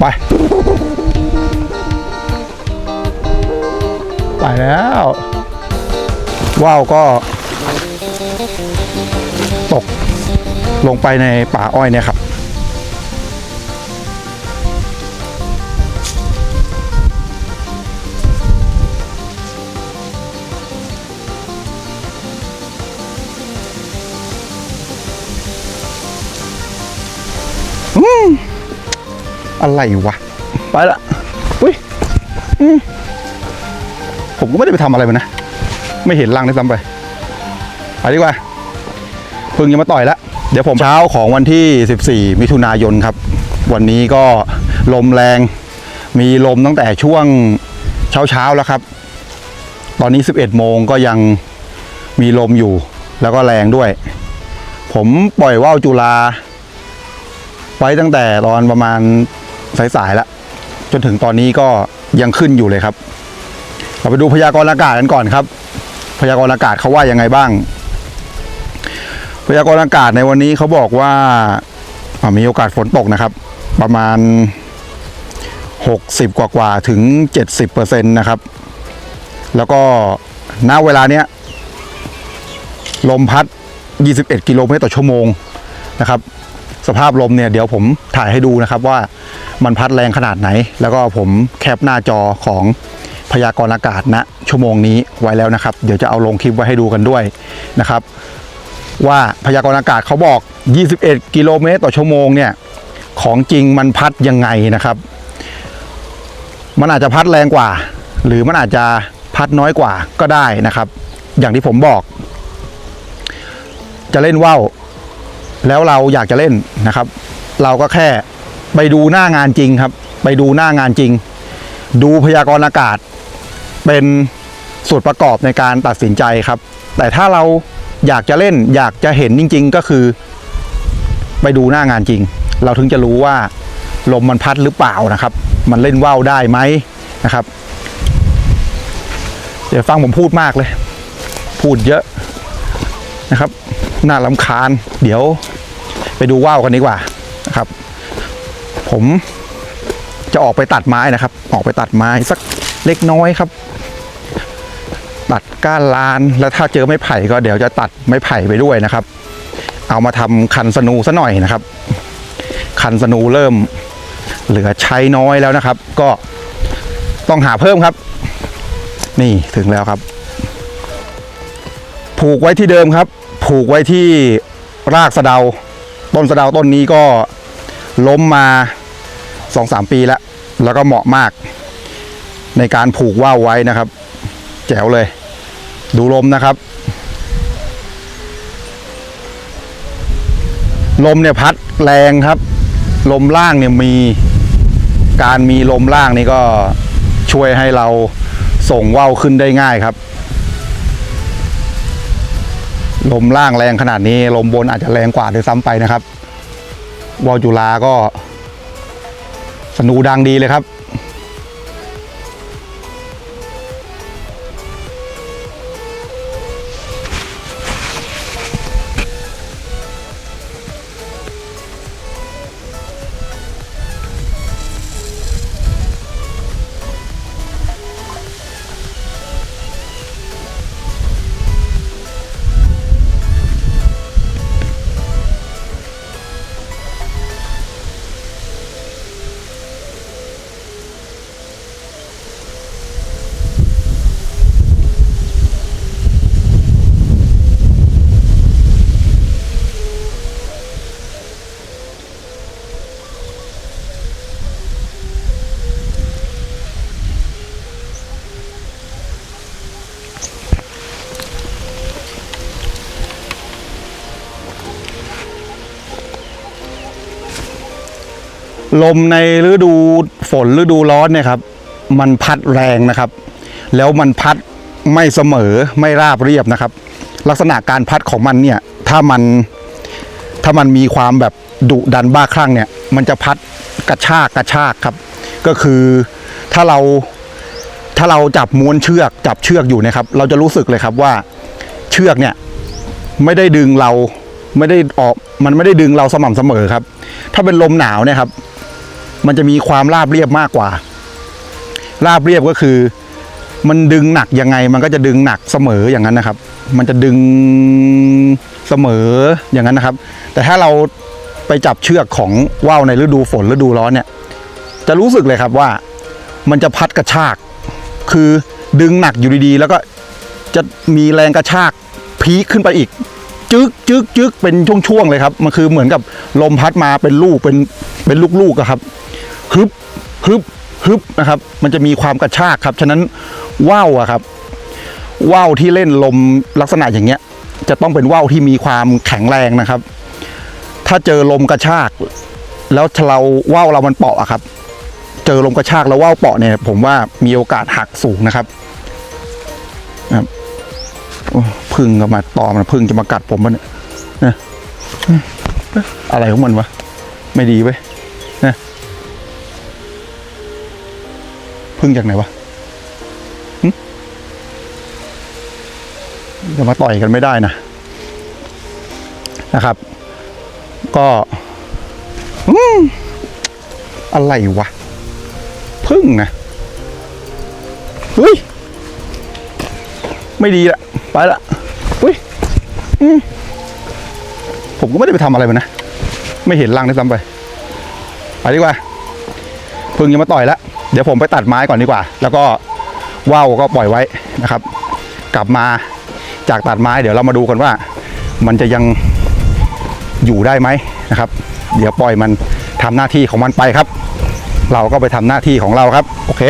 ไป ไปแล้ว ว่าวก็ตกลงไปในป่าอ้อยเนี่ยครับ อะไรวะ ไปละอุ้ยอืมผมก็ไม่ได้ไปทำอะไรมันนะ ไม่เห็นรังด้วยซ้ำไป ไปดีกว่าเพิ่งจะมาต่อยแล้วเดี๋ยวผมเช้าของวันที่ 14 มิถุนายนครับ วันนี้ก็ลมแรง มีลมตั้งแต่ช่วงเช้าเช้าๆแล้วครับ ตอนนี้ 11 โมงก็ยังมีลมอยู่ แล้วก็แรงด้วย ผมปล่อยว่าวจุฬาไว้ตั้งแต่ตอนประมาณ สายๆแล้วจนถึงตอนนี้ก็ยังขึ้นอยู่เลยครับ เราไปดูพยากรณ์อากาศกันก่อนครับ พยากรณ์อากาศเขาว่ายังไงบ้าง พยากรณ์อากาศในวันนี้เขาบอกว่าามีโอกาสฝนตกนะครับ ประมาณ 60 กว่ากว่าถึง 70%นะครับ แล้วก็ณเวลาเนี้ยลมพัด 21 กิโลเมตรต่อชั่วโมงนะครับ สภาพลมเนี่ยเดี๋ยวผมถ่ายให้ดูนะครับว่ามันพัดแรงขนาดไหน แล้วก็ผมแคปหน้าจอของพยากรณ์อากาศณชั่วโมงนี้ไว้แล้วนะครับ เดี๋ยวจะเอาลงคลิปไว้ให้ดูกันด้วยนะครับ ว่าพยากรณ์อากาศเขาบอก 21 กิโลเมตรต่อชั่วโมงเนี่ยของจริงมันพัดยังไงนะครับ มันอาจจะพัดแรงกว่า หรือมันอาจจะพัดน้อยกว่าก็ได้นะครับ อย่างที่ผมบอก จะเล่นว่าว แล้วเราอยากจะเล่นนะครับ เราก็แค่ไปดูหน้างานจริงครับ ไปดูหน้างานจริง ดูพยากรณ์อากาศ เป็นส่วนประกอบในการตัดสินใจครับ แต่ถ้าเราอยากจะเล่นอยากจะเห็นจริง ๆ ก็คือ ไปดูหน้างานจริง เราถึงจะรู้ว่าลมมันพัดหรือเปล่านะครับ มันเล่นว่าวได้ไหมนะครับ เดี๋ยวฟังผมพูดมากเลย พูดเยอะนะครับ น่าลำคาญ เดี๋ยวไปดูว่าวกันดีกว่านะครับ ผมจะออกไปตัดไม้นะครับ ออกไปตัดไม้สักเล็กน้อยครับ ตัดก้านลานแล้วถ้าเจอไม้ไผ่ก็เดี๋ยวจะตัดไม้ไผ่ไปด้วยนะครับ เอามาทำคันสนูซะหน่อยนะครับ คันสนูเริ่มเหลือใช้น้อยแล้วนะครับ ก็ต้องหาเพิ่มครับ นี่ถึงแล้วครับ ผูกไว้ที่เดิมครับ ผูกไว้ที่รากสะเดา ต้นสะเดาต้นนี้ก็ล้มมาสองสามปีแล้ว แล้วก็เหมาะมาก ในการผูกว่าวไว้นะครับ แจ๋วเลย ดูลมนะครับ ลมเนี่ยพัดแรงครับ ลมล่างเนี่ยมีการมีลมล่างนี่ก็ช่วยให้เราส่งว่าวขึ้นได้ง่ายครับ ลมล่างแรงขนาดนี้ลมบนอาจจะแรงกว่าด้วยซ้ำไปนะครับวอลจุฬาก็สนูดังดีเลยครับ ลมในฤดูฝนฤดูร้อนเนี่ยครับ มันพัดแรงนะครับ แล้วมันพัดไม่เสมอไม่ราบเรียบนะครับ ลักษณะการพัดของมันเนี่ยถ้ามันถ้ามันมีความแบบดุดันบ้าคลั่งเนี่ย มันจะพัดกระชากกระชากครับ ก็คือถ้าเราถ้าเราจับม้วนเชือกจับเชือกอยู่นะครับ เราจะรู้สึกเลยครับว่าเชือกเนี่ยไม่ได้ดึงเราไม่ได้ออกมันไม่ได้ดึงเราสม่ำเสมอครับ ถ้าเป็นลมหนาวเนี่ยครับ มันจะมีความราบเรียบมากกว่า ราบเรียบก็คือ มันดึงหนักยังไง มันก็จะดึงหนักเสมออย่างนั้นนะครับ มันจะดึงเสมออย่างนั้นนะครับ แต่ถ้าเราไปจับเชือกของว่าวในฤดูฝนฤดูร้อนเนี่ย จะรู้สึกเลยครับว่า มันจะพัดกระชาก คือดึงหนักอยู่ดีๆ แล้วก็จะมีแรงกระชากพีคขึ้นไปอีกจึกจึกจึกเป็นช่วงๆเลยครับ มันคือเหมือนกับลมพัดมาเป็นลูกเป็นเป็นลูกๆครับ ฮึบฮึบฮึบนะครับ มันจะมีความกระชากครับ ฉะนั้นว่าวอะครับ ว่าวที่เล่นลมลักษณะอย่างเงี้ย จะต้องเป็นว่าวที่มีความแข็งแรงนะครับ ถ้าเจอลมกระชาก แล้วเราว่าวเรามันเปาะอะครับ เจอลมกระชากแล้วว่าวเปาะเนี่ย ผมว่ามีโอกาสหักสูงนะครับนะครับพึ่งก็มาตอมนะพึ่งจะมากัดผมมันยนะอะไรของมันวะ ไม่ดีเว้ย พึ่งจากไหนวะจะมาต่อยกันไม่ได้นะนะครับ ก็อืมอะไรวะพึ่งนะเฮ้ยไม่ดีละไปละอุ้ยอืมผมก็ไม่ได้ไปทำอะไรมันนะ ไม่เห็นรังได้ซ้ำไป ไปดีกว่าพึ่งยังมาต่อยแล้ว เดี๋ยวผมไปตัดไม้ก่อนดีกว่า แล้วก็ว่าวก็ปล่อยไว้นะครับ กลับมาจากตัดไม้เดี๋ยวเรามาดูกันว่า มันจะยังอยู่ได้ไหมนะครับ เดี๋ยวปล่อยมันทำหน้าที่ของมันไปครับ เราก็ไปทำหน้าที่ของเราครับ โอเค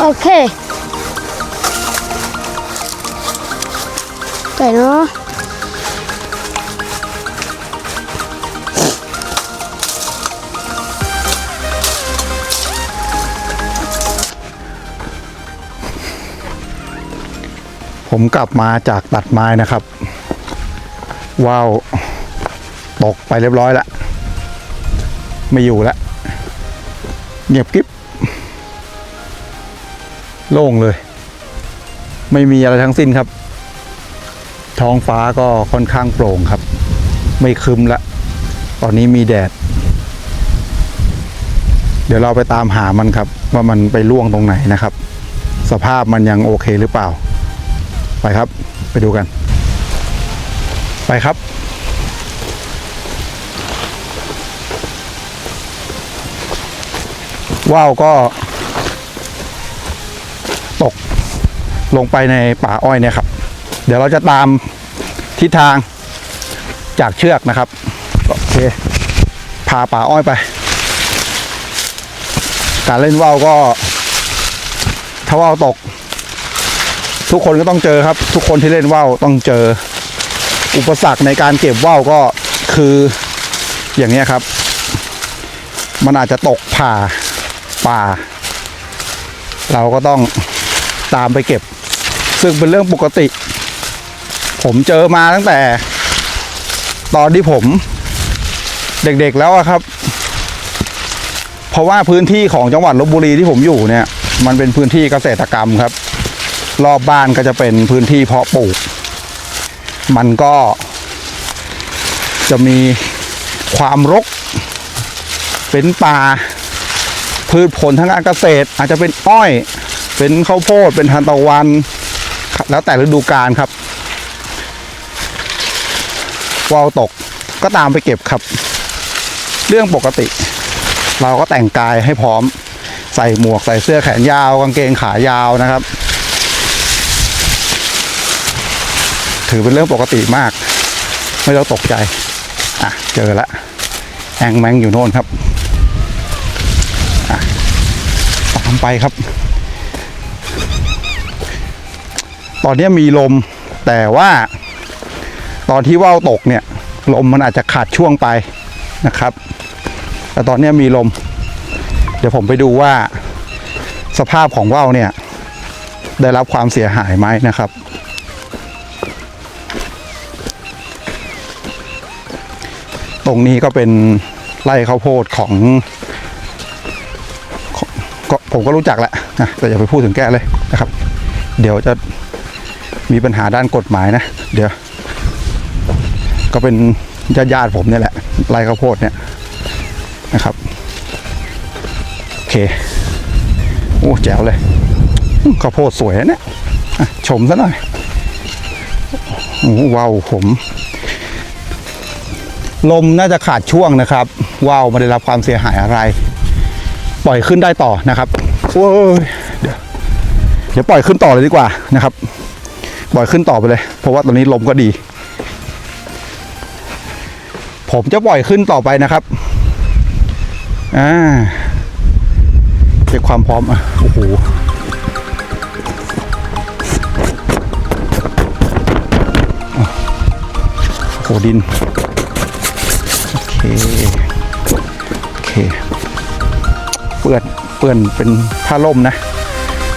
โอเคไปเนาะผมกลับมาจากตัดไม้นะครับ ว้าว ตกไปเรียบร้อยแล้วไม่อยู่แล้วเงียบกิ๊บ โล่งเลย ไม่มีอะไรทั้งสิ้นครับ ท้องฟ้าก็ค่อนข้างโปร่งครับ ไม่คึมละ ตอนนี้มีแดด เดี๋ยวเราไปตามหามันครับ ว่ามันไปล่วงตรงไหนนะครับ สภาพมันยังโอเคหรือเปล่า ไปครับ ไปดูกัน ไปครับว่าวก็ ลงไปในป่าอ้อยเนี่ยครับ เดี๋ยวเราจะตามทิศทางจากเชือกนะครับโอเคพาป่าอ้อยไป การเล่นว่าวก็ถ้าว่าวตก ทุกคนก็ต้องเจอครับ ทุกคนที่เล่นว่าวต้องเจอ อุปสรรคในการเก็บว่าวก็คืออย่างนี้ครับ มันอาจจะตกผ่าป่า เราก็ต้องตามไปเก็บ ซึ่งเป็นเรื่องปกติ ผมเจอมาตั้งแต่ ตอนที่ผม เด็กๆแล้วครับ เพราะว่าพื้นที่ของจังหวัดลบบุรีที่ผมอยู่เนี่ย มันเป็นพื้นที่เกษตรกรรมครับ รอบบ้านก็จะเป็นพื้นที่เพาะปลูก มันก็ จะมีความรก เป็นป่าพืชผลทางการเกษตร อาจจะเป็นอ้อย เป็นข้าวโพด เป็นทานตะวัน แล้วแต่ฤดูกาลครับวาวตกก็ตามไปเก็บครับ เรื่องปกติ เราก็แต่งกายให้พร้อม ใส่หมวกใส่เสื้อแขนยาวกางเกงขายาวนะครับ ถือเป็นเรื่องปกติมาก ไม่ต้องตกใจ อะ เจอละแองแมงอยู่โน่นครับตามไปครับ ตอนนี้มีลม แต่ว่าตอนที่ว่าวตกเนี่ย ลมมันอาจจะขาดช่วงไปนะครับ แต่ตอนนี้มีลม เดี๋ยวผมไปดูว่า สภาพของว่าวเนี่ย ได้รับความเสียหายไหมนะครับ ตรงนี้ก็เป็นไร่ข้าวโพดของก็ผมก็รู้จักแหละนะแต่อย่าไปพูดถึงแกเลยนะครับ เดี๋ยวจะ มีปัญหาด้านกฎหมายนะ เดี๋ยว ก็เป็นญาติญาติผมเนี่ยแหละไร่ข้าวโพดเนี่ยนะครับ โอเค โอ้แจ๋วเลยข้าวโพดสวยนะเนี่ยชมซะหน่อยโอ้ว้าวผม ลมน่าจะขาดช่วงนะครับว้าวไม่ได้รับความเสียหายอะไร ปล่อยขึ้นได้ต่อนะครับโอ้ยเดี๋ยวเดี๋ยวปล่อยขึ้นต่อเลยดีกว่านะครับ ล่อยขึ้นต่อไปเลย เพราะว่าตอนนี้ลมก็ดี ผมจะปล่อยขึ้นต่อไปนะครับอ่าเช็คความพร้อมอะโอ้โหโอ้โหดิน โอเค โอเค เปื้อนเปื้อนเป็นผ้าล่มนะ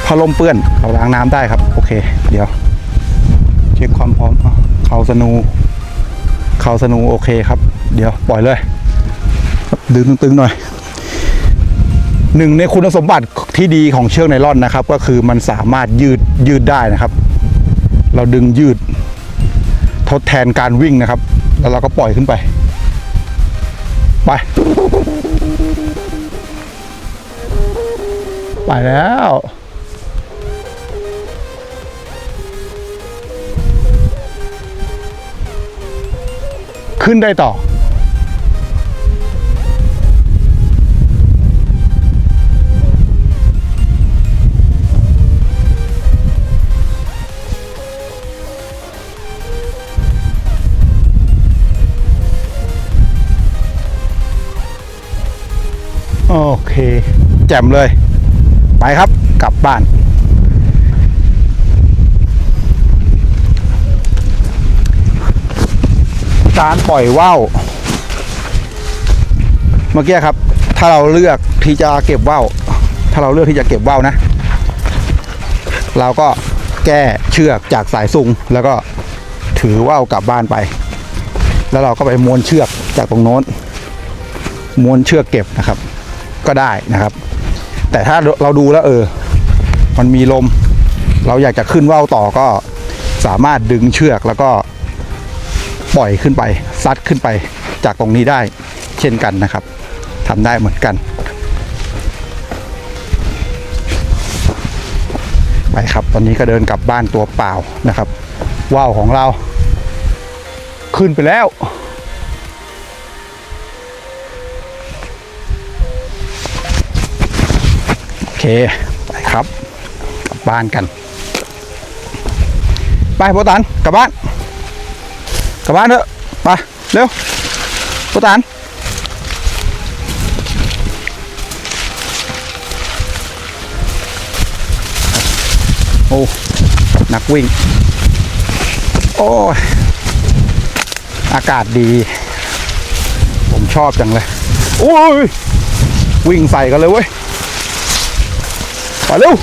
ผ้าล่มเปื้อน เราล้างน้ำได้ครับ โอเค เดี๋ยว ช็คความพร้อมเข่าสนูเข่าสนูโอเคครับ เดี๋ยวปล่อยเลย ดึงตึงๆหน่อยหนึ่งในคุณสมบัติที่ดีของเชือกไนล่อนนะครับ ก็คือมันสามารถยืดยืดได้นะครับ เราดึงยืด ทดแทนการวิ่งนะครับ แล้วเราก็ปล่อยขึ้นไป ไป ไปแล้ว ขึ้นได้ต่อ โอเค แจ่มเลย ไปครับกลับบ้าน การปล่อยว่าวเมื่อกี้ครับ ถ้าเราเลือกที่จะเก็บว่าวถ้าเราเลือกที่จะเก็บว่าวนะ เราก็แก้เชือกจากสายซุงแล้วก็ถือว่าวกลับบ้านไป แล้วเราก็ไปม้วนเชือกจากตรงโน้นม้วนเชือกเก็บนะครับ ก็ได้นะครับ แต่ถ้าเราดูแล้วเออ มันมีลม เราอยากจะขึ้นว่าวต่อก็สามารถดึงเชือกแล้วก็ ปล่อยขึ้นไปซัดขึ้นไปจากตรงนี้ได้เช่นกันนะครับทำได้เหมือนกัน ไปครับตอนนี้ก็เดินกลับบ้านตัวเปล่านะครับ ว่าวของเรา ขึ้นไปแล้วโอเคไปครับกลับบ้านกัน ไปโบตันกลับบ้าน กลับบ้านเถอะไปเร็วโบตันโอ้นักวิ่ง โอ้ยอากาศดี ผมชอบจังเลย โอ้ย วิ่งใส่กันเลยเว้ยไปเร็ว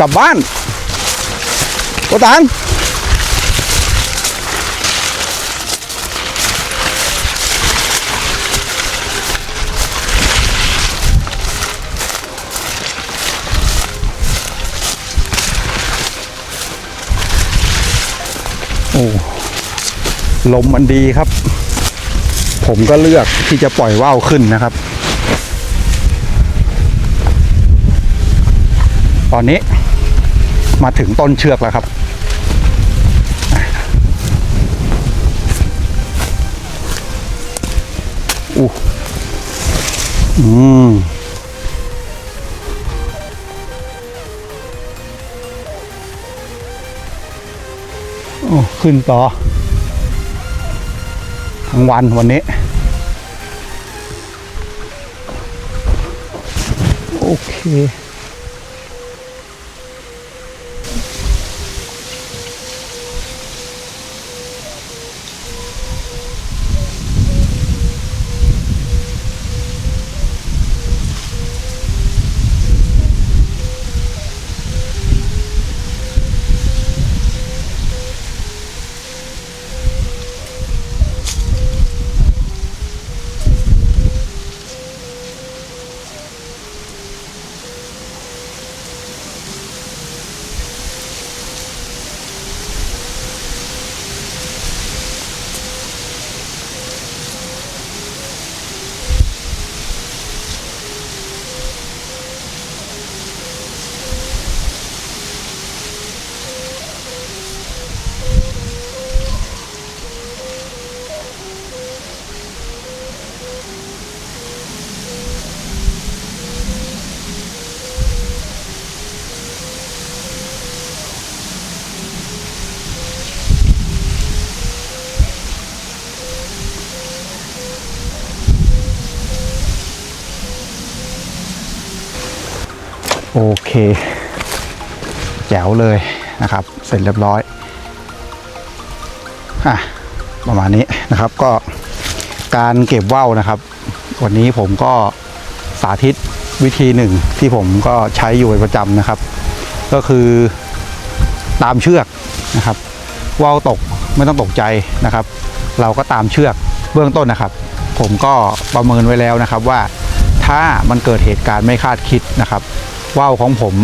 กลับบ้านโอตาน ลมมันดีครับ ผมก็เลือกที่จะปล่อยว่าวขึ้นนะครับ ตอนนี้มาถึงต้นเชือกแล้วครับ อู้อืม ขึ้นต่อ ทั้งวันวันนี้ โอเค โอเค แจ๋วเลยนะครับ เสร็จเรียบร้อยอะประมาณนี้นะครับก็การเก็บว่าวนะครับ วันนี้ผมก็สาธิตวิธีหนึ่งที่ผมก็ใช้อยู่เป็นประจำนะครับ ก็คือตามเชือกนะครับว่าวตกไม่ต้องตกใจนะครับ เราก็ตามเชือกเบื้องต้นนะครับ ผมก็ประเมินไว้แล้วนะครับว่าถ้ามันเกิดเหตุการณ์ไม่คาดคิดนะครับ ว่าวของผม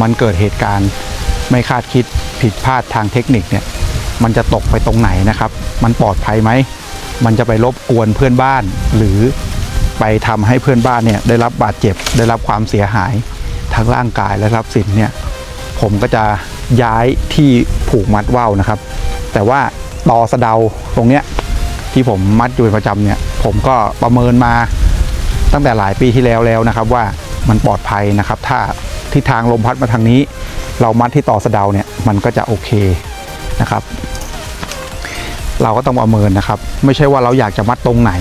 มันเกิดเหตุการณ์ ไม่คาดคิดผิดพลาดทางเทคนิคเนี่ยมันจะตกไปตรงไหนนะครับ มันปลอดภัยไหม มันจะไปรบกวนเพื่อนบ้าน หรือไปทำให้เพื่อนบ้านเนี่ยได้รับบาดเจ็บได้รับความเสียหายทั้งร่างกายและทรัพย์สินเนี่ยผมก็จะย้ายที่ผูกมัดว่าวนะครับ แต่ว่าตอสะเดาตรงเนี้ยที่ผมมัดอยู่เป็นประจำเนี่ยผมก็ประเมินมาตั้งแต่หลายปีที่แล้วแล้วนะครับว่า มันปลอดภัยนะครับ ถ้าทิศทางลมพัดมาทางนี้ เรามัดที่ต่อสะเดาเนี่ยมันก็จะโอเคนะครับ เราก็ต้องประเมินนะครับ ไม่ใช่ว่าเราอยากจะมัดตรงไหน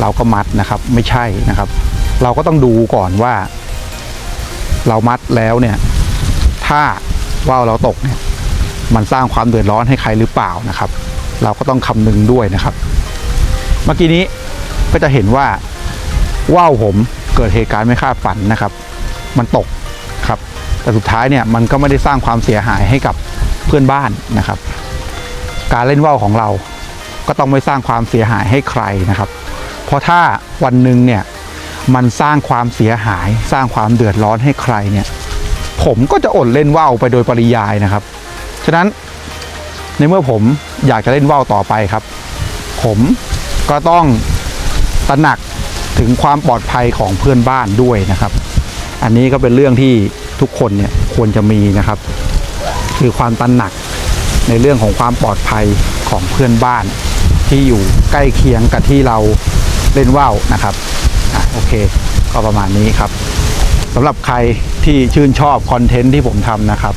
เราก็มัดนะครับไม่ใช่นะครับ เราก็ต้องดูก่อนว่า เรามัดแล้วเนี่ยถ้าว่าวเราตกเนี่ยมันสร้างความเดือดร้อนให้ใครหรือเปล่านะครับ เราก็ต้องคำนึงด้วยนะครับ เมื่อกี้นี้ก็จะเห็นว่าว่าวผม เกิดเหตุการณ์ไม่คาดฝันนะครับ มันตกครับ แต่สุดท้ายเนี่ยมันก็ไม่ได้สร้างความเสียหายให้กับเพื่อนบ้านนะครับ การเล่นว่าวของเราก็ต้องไม่สร้างความเสียหายให้ใครนะครับ เพราะถ้าวันหนึ่งเนี่ยมันสร้างความเสียหาย สร้างความเดือดร้อนให้ใครเนี่ย ผมก็จะอดเล่นว่าวไปโดยปริยายนะครับ ฉะนั้นในเมื่อผมอยากจะเล่นว่าวต่อไปครับ ผมก็ต้องตระหนัก ถึงความปลอดภัยของเพื่อนบ้านด้วยนะครับ อันนี้ก็เป็นเรื่องที่ทุกคนเนี่ยควรจะมีนะครับ คือความตระหนักในเรื่องของความปลอดภัยของเพื่อนบ้าน ที่อยู่ใกล้เคียงกับที่เราเล่นว่าวนะครับอะโอเค ก็ประมาณนี้ครับสำหรับใครที่ชื่นชอบคอนเทนต์ที่ผมทำนะครับ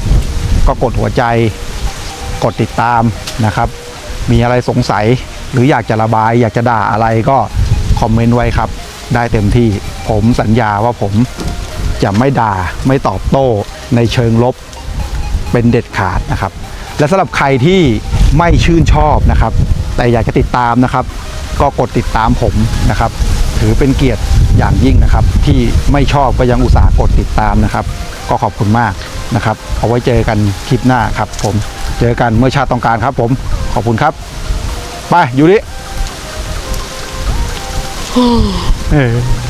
ก็กดหัวใจกดติดตามนะครับ มีอะไรสงสัยหรืออยากจะระบาย อยากจะด่าอะไรก็คอมเมนต์ไว้ครับ ได้เต็มที่ ผมสัญญาว่าผมจะไม่ด่าไม่ตอบโต้ในเชิงลบเป็นเด็ดขาดนะครับ และสำหรับใครที่ไม่ชื่นชอบนะครับ แต่อยากจะติดตามนะครับ ก็กดติดตามผมนะครับ ถือเป็นเกียรติอย่างยิ่งนะครับ ที่ไม่ชอบก็ยังอุตส่าห์กดติดตามนะครับ ก็ขอบคุณมากนะครับ เอาไว้เจอกันคลิปหน้าครับ ผมเจอกันเมื่อชาติต้องการครับ ผมขอบคุณครับ ไปอยู่ดิ เออ